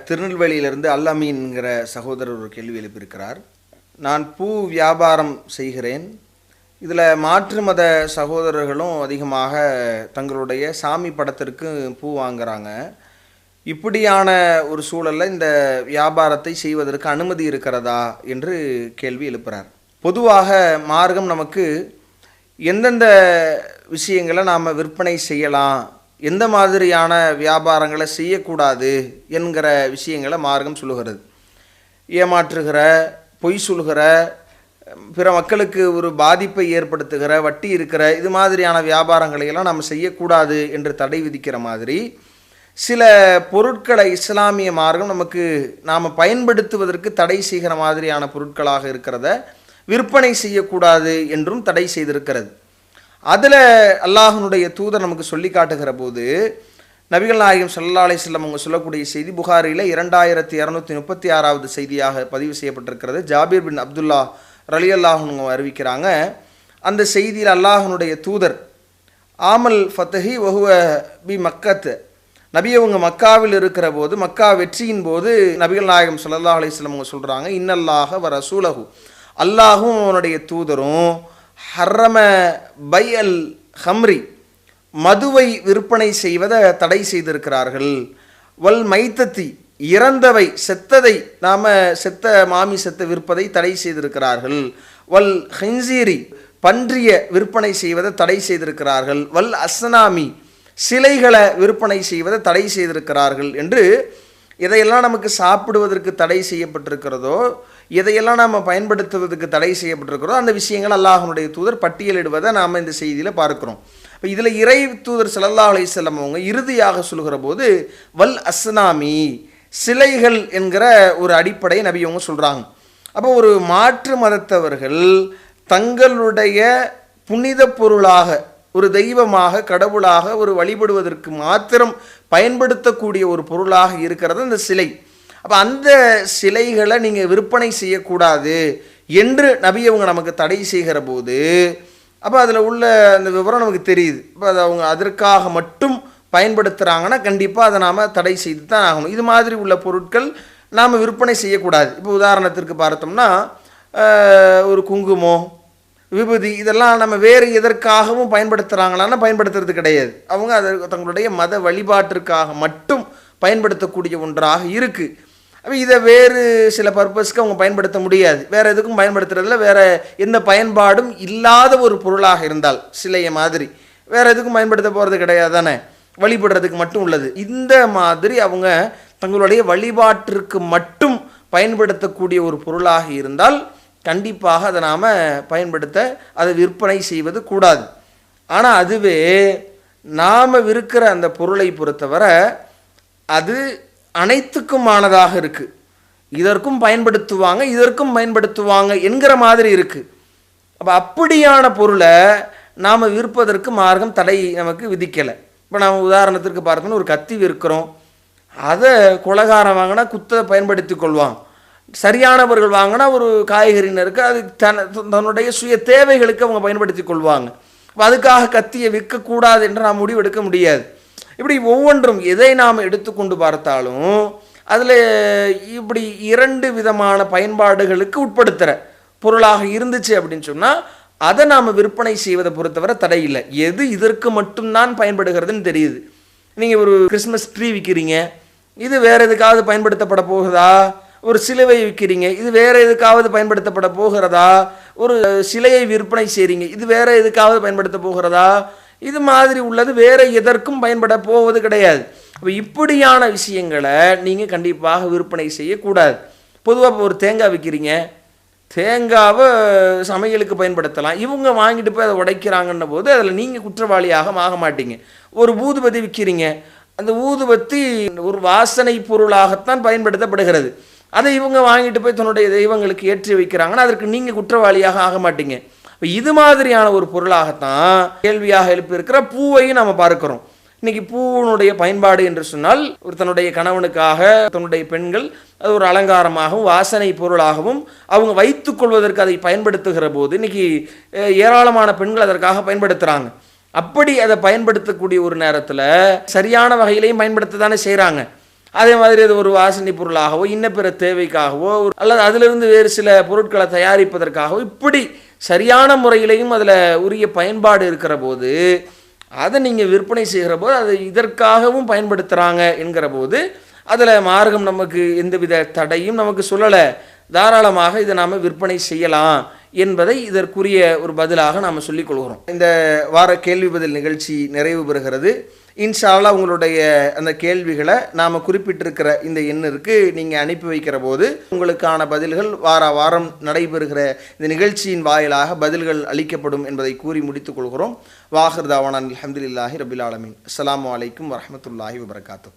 திருநெல்வேலியிலிருந்து அல்லாமீன்கிற சகோதரர் ஒரு கேள்வி எழுப்பியிருக்கிறார். நான் பூ வியாபாரம் செய்கிறேன். இதில் மாற்று மத சகோதரர்களும் அதிகமாக தங்களுடைய சாமி படத்திற்கு பூ வாங்குறாங்க. இப்படியான ஒரு சூழலில் இந்த வியாபாரத்தை செய்வதற்கு அனுமதி இருக்கிறதா என்று கேள்வி எழுப்புகிறார் பொதுவாக மார்க்கம் நமக்கு எந்தெந்த விஷயங்களை நாம் விற்பனை செய்யலாம் எந்த மாதிரியான வியாபாரங்களை செய்யக்கூடாது என்கிற விஷயங்களை மார்க்கம் சொல்லுகிறது. ஏமாற்றுகிற பொய் சொல்கிற பிற மக்களுக்கு ஒரு பாதிப்பை ஏற்படுத்துகிற வட்டி இருக்கிற இது மாதிரியான வியாபாரங்களையெல்லாம் நம்ம செய்யக்கூடாது என்று தடை விதிக்கிற மாதிரி சில பொருட்களை இஸ்லாமிய மார்க்கம் நமக்கு நாம் பயன்படுத்துவதற்கு தடை செய்கிற மாதிரியான பொருட்களாக இருக்கிறத விற்பனை செய்யக்கூடாது என்றும் தடை செய்திருக்கிறது. அதில் அல்லாஹனுடைய தூதர் நமக்கு சொல்லி காட்டுகிற போது நபிகள் நாயகம் சல்லா அலிஸ்லாம் அவங்க சொல்லக்கூடிய செய்தி புகாரியில் இரண்டாயிரத்தி இரநூத்தி முப்பத்தி ஆறாவது செய்தியாக பதிவு செய்யப்பட்டிருக்கிறது. ஜாபீர் பின் அப்துல்லா ரலி அல்லாஹனுங்க அறிவிக்கிறாங்க. அந்த செய்தியில் அல்லாஹனுடைய தூதர் ஆமல் ஃபத்தஹி வஹுவ பி மக்கத் நபி அவங்க மக்காவில் இருக்கிற போது மக்கா வெற்றியின் போது நபிகள் நாயகம் சல்லா அலிஸ்லம் அவங்க சொல்கிறாங்க இன்னல்லாக வ ரசூலஹு. அல்லாஹும் அவனுடைய தூதரும் ஹர்ரம பை அல் ஹம்ரி மதுவை விற்பனை செய்வதை தடை செய்திருக்கிறார்கள். வல் மைத்தத்தி இறந்தவை செத்ததை நாம் செத்த மாமிசத்தை விற்பதை தடை செய்திருக்கிறார்கள். வல் ஹின்சீரி பன்றிய விற்பனை செய்வதை தடை செய்திருக்கிறார்கள். வல் அஸ்னாமி சிலைகளை விற்பனை செய்வதை தடை செய்திருக்கிறார்கள் என்று எதையெல்லாம் நமக்கு சாப்பிடுவதற்கு தடை செய்யப்பட்டிருக்கிறதோ எதையெல்லாம் நாம் பயன்படுத்துவதற்கு தடை செய்யப்பட்டிருக்கிறதோ அந்த விஷயங்கள் அல்லாஹனுடைய தூதர் பட்டியலிடுவதை நாம் இந்த செய்தியில் பார்க்குறோம். இப்போ இதில் இறை தூதர் சல்லல்லா அலிசல்லம் அவங்க இறுதியாக சொல்கிற போது வல் அஸ்னாமி சிலைகள் என்கிற ஒரு அடிப்படையை நபி அவங்க சொல்கிறாங்க அப்போ ஒரு மாற்று மதத்தவர்கள் தங்களுடைய புனித பொருளாக ஒரு தெய்வமாக கடவுளாக ஒரு வழிபடுவதற்கு மாத்திரம் பயன்படுத்தக்கூடிய ஒரு பொருளாக இருக்கிறது அந்த சிலை. அப்போ அந்த சிலைகளை நீங்கள் விற்பனை செய்யக்கூடாது என்று நபி அவங்க நமக்கு தடை செய்கிற போது அப்போ அதில் உள்ள அந்த விவரம் நமக்கு தெரியுது. இப்போ அது அவங்க அதற்காக மட்டும் பயன்படுத்துகிறாங்கன்னா கண்டிப்பாக அதை நாம் தடை செய்து தான் ஆகணும். இது மாதிரி உள்ள பொருட்கள் நாம் விற்பனை செய்யக்கூடாது. இப்போ உதாரணத்திற்கு பார்த்தோம்னா ஒரு குங்குமம் விபூதி இதெல்லாம் நம்ம வேறு எதற்காகவும் பயன்படுத்துகிறாங்களான்னா பயன்படுத்துறது கிடையாது. அவங்க அதை தங்களுடைய மத வழிபாட்டிற்காக மட்டும் பயன்படுத்தக்கூடிய ஒன்றாக இருக்குது அப்போ இதை வேறு சில பர்பஸ்க்கு அவங்க பயன்படுத்த முடியாது. வேறு எதுக்கும் பயன்படுத்துறதுல வேறு எந்த பயன்பாடும் இல்லாத ஒரு பொருளாக இருந்தால் சிலைய மாதிரி. வேறு எதுக்கும் பயன்படுத்த போகிறது கிடையாது தானே? வழிபடுறதுக்கு மட்டும் உள்ளது. இந்த மாதிரி அவங்க தங்களுடைய வழிபாட்டிற்கு மட்டும் பயன்படுத்தக்கூடிய ஒரு பொருளாக இருந்தால் கண்டிப்பாக அதை நாம் பயன்படுத்த அதை விற்பனை செய்வது கூடாது. ஆனால் அதுவே நாம் விற்கிற அந்த பொருளை பொறுத்தவரை அது அனைத்துக்குமானதாக இருக்குது இதற்கும் பயன்படுத்துவாங்க இதற்கும் பயன்படுத்துவாங்க என்கிற மாதிரி இருக்குது அப்போ அப்படியான பொருளை நாம் விற்பதற்கு மார்க்கம் தடை நமக்கு விதிக்கலை. இப்போ நாம் உதாரணத்திற்கு பார்த்தோம்னா ஒரு கத்தி விற்கிறோம். அதை குலகாரம் வாங்கினா குத்தை பயன்படுத்தி கொள்வான். சரியானவர்கள் வாங்கினா ஒரு காய்கறினருக்கு அது தன தன்னுடைய சுய தேவைகளுக்கு அவங்க பயன்படுத்தி கொள்வாங்க. அதுக்காக கத்தியை விற்கக்கூடாது என்று நாம் முடிவெடுக்க முடியாது. இப்படி ஒவ்வொன்றும் எதை நாம் எடுத்துக்கொண்டு பார்த்தாலும் அதில் இப்படி இரண்டு விதமான பயன்பாடுகளுக்கு உட்படுத்துகிற பொருளாக இருந்துச்சு அப்படின்னு சொன்னால் அதை நாம் விற்பனை செய்வதை பொறுத்தவரை தடை இல்லை. எது இதற்கு மட்டும்தான் பயன்படுகிறதுன்னு தெரியுது. நீங்கள் ஒரு கிறிஸ்மஸ் ட்ரீ விற்கிறீங்க இது வேறு எதுக்காவது பயன்படுத்தப்பட போகுதா? ஒரு சிலுவை விற்கிறீங்க. இது வேறு எதுக்காவது பயன்படுத்தப்பட போகிறதா? ஒரு சிலையை விற்பனை செய்கிறீங்க இது வேறு எதுக்காவது பயன்படுத்த போகிறதா? இது மாதிரி உள்ளது வேறு எதற்கும் பயன்பட போவது கிடையாது. அப்போ இப்படியான விஷயங்களை நீங்கள் கண்டிப்பாக விற்பனை செய்யக்கூடாது. பொதுவாக ஒரு தேங்காய் விற்கிறீங்க தேங்காவை சமையலுக்கு பயன்படுத்தலாம். இவங்க வாங்கிட்டு போய் அதை உடைக்கிறாங்கன்ன போது அதில் நீங்கள் குற்றவாளியாக ஆக மாட்டீங்க. ஒரு ஊதுபத்தி விற்கிறீங்க அந்த ஊதுபத்தி ஒரு வாசனை பொருளாகத்தான் பயன்படுத்தப்படுகிறது. அதை இவங்க வாங்கிட்டு போய் தன்னுடைய தெய்வங்களுக்கு ஏற்றி வைக்கிறாங்கன்னா அதற்கு நீங்கள் குற்றவாளியாக ஆக மாட்டீங்க. இப்போ இது மாதிரியான ஒரு பொருளாகத்தான் கேள்வியாக எழுப்பியிருக்கிற பூவையும் நம்ம பார்க்கிறோம். இன்னைக்கு பூவினுடைய பயன்பாடு என்று சொன்னால் ஒரு தன்னுடைய கணவனுக்காக தன்னுடைய பெண்கள் அது ஒரு அலங்காரமாகவும் வாசனை பொருளாகவும் அவங்க வைத்துக் கொள்வதற்கு அதை பயன்படுத்துகிற போது இன்னைக்கு ஏராளமான பெண்கள் அதற்காக பயன்படுத்துகிறாங்க அப்படி அதை பயன்படுத்தக்கூடிய ஒரு நேரத்தில் சரியான வகையிலையும் பயன்படுத்த தானே செய்கிறாங்க அதே மாதிரி அது ஒரு வாசனை பொருளாகவோ இன்ன பிற தேவைக்காகவோ அல்லது அதிலிருந்து வேறு சில பொருட்களை தயாரிப்பதற்காகவோ இப்படி சரியான முறையிலையும் அதில் உரிய பயன்பாடு இருக்கிற போது அதை நீங்கள் விற்பனை செய்கிற போது அதை இதற்காகவும் பயன்படுத்துகிறாங்க என்கிற போது அதில் மார்க்கம் நமக்கு எந்தவித தடையும் நமக்கு சொல்லலை. தாராளமாக இதை நாம் விற்பனை செய்யலாம். என்பதை இதற்குரிய ஒரு பதிலாக நாம் சொல்லிக் கொள்கிறோம். இந்த வார கேள்வி பதில் நிகழ்ச்சி நிறைவு பெறுகிறது. இன்ஷால்லா உங்களுடைய அந்த கேள்விகளை நாம் குறிப்பிட்டிருக்கிற இந்த எண்ணிற்கு நீங்கள் அனுப்பி வைக்கிற போது உங்களுக்கான பதில்கள் வார வாரம் நடைபெறுகிற இந்த நிகழ்ச்சியின் வாயிலாக பதில்கள் அளிக்கப்படும் என்பதை கூறி முடித்துக் கொள்கிறோம். வாஹர் தாவானான் அலமதுல்லாஹி ரபில் ஆலமின். அஸ்லாம் அலைக்கும் வரமத்துல்லாஹி வபரகாத்துஹ்.